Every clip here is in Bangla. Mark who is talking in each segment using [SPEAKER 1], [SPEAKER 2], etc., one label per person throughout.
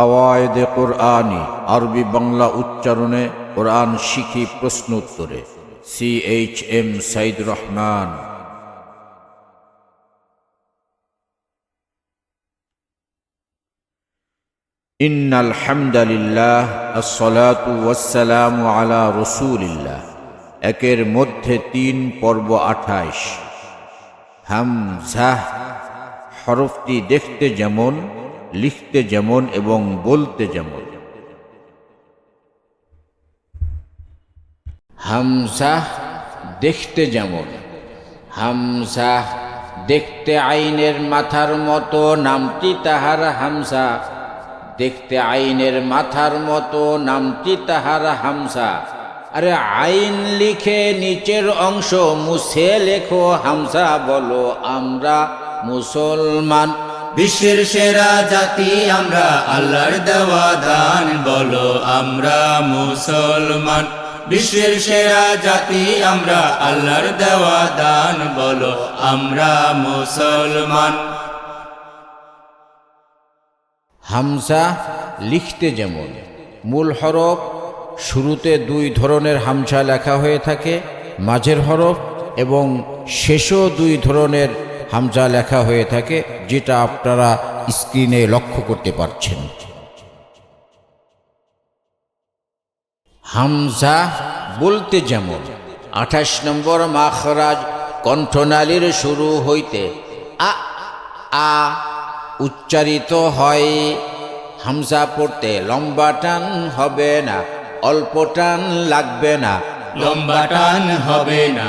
[SPEAKER 1] কওয়ায়দে কোরআনি আরবি বাংলা উচ্চারণে কোরআন শিখি প্রশ্ন উত্তরে। C H M Saeed Rahman. In আলহামদালিল্লাহ والسلام على رسول الله একের মধ্যে তিন পর্ব আঠাইশ। হামজাহ হরফটি দেখতে যেমন লিখতে যেমন এবং বলতে যেমন। হামজাহ দেখতে যেমন। হামজাহ দেখতে আইনের মাথার মতো, নামটি তাহার হামসা। দেখতে আইনের মাথার মতো, নামটি তাহার হামসা। আরে আইন লিখে নিচের অংশ মুছে লেখো হামসা বলো, আমরা মুসলমান
[SPEAKER 2] বিশ্বের সেরা জাতি আমরা, আল্লাহর দেওয়া দান, বলো আমরা মুসলমান। বিশ্বের সেরা জাতি আমরা, আল্লাহর দেওয়া দান, বলো আমরা মুসলমান।
[SPEAKER 1] হামসা লিখতে যেমন, মূল হরফ শুরুতে দুই ধরনের হামসা লেখা হয়ে থাকে, মাঝের হরফ এবং শেষও দুই ধরনের হামজা লেখা হয়ে থাকে, যেটা আপনারা স্ক্রিনে লক্ষ্য করতে পারছেন। হামজা বলতে যেমন, আঠাশ নম্বর মাখরাজ কণ্ঠনালীর শুরু হইতে আ আ উচ্চারিত হয়। হামজা পড়তে লম্বা টান হবে না, অল্প টান লাগবে না।
[SPEAKER 2] লম্বা টান হবে না,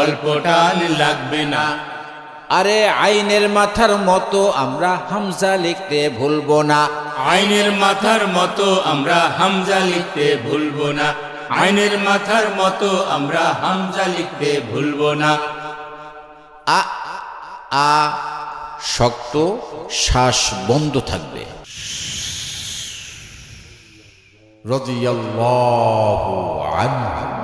[SPEAKER 2] অল্প টান লাগবে না।
[SPEAKER 1] আরে আইনের মাথার মতো আমরা হামজা লিখতে ভুলবো না।
[SPEAKER 2] আইনের মাথার মতো আমরা হামজা লিখতে ভুলবো না। আইনের মাথার মতো আমরা হামজা লিখতে ভুলবো না।
[SPEAKER 1] আ আ শক্ত শ্বাস বন্ধ থাকবে। রাদিয়াল্লাহু আনহু।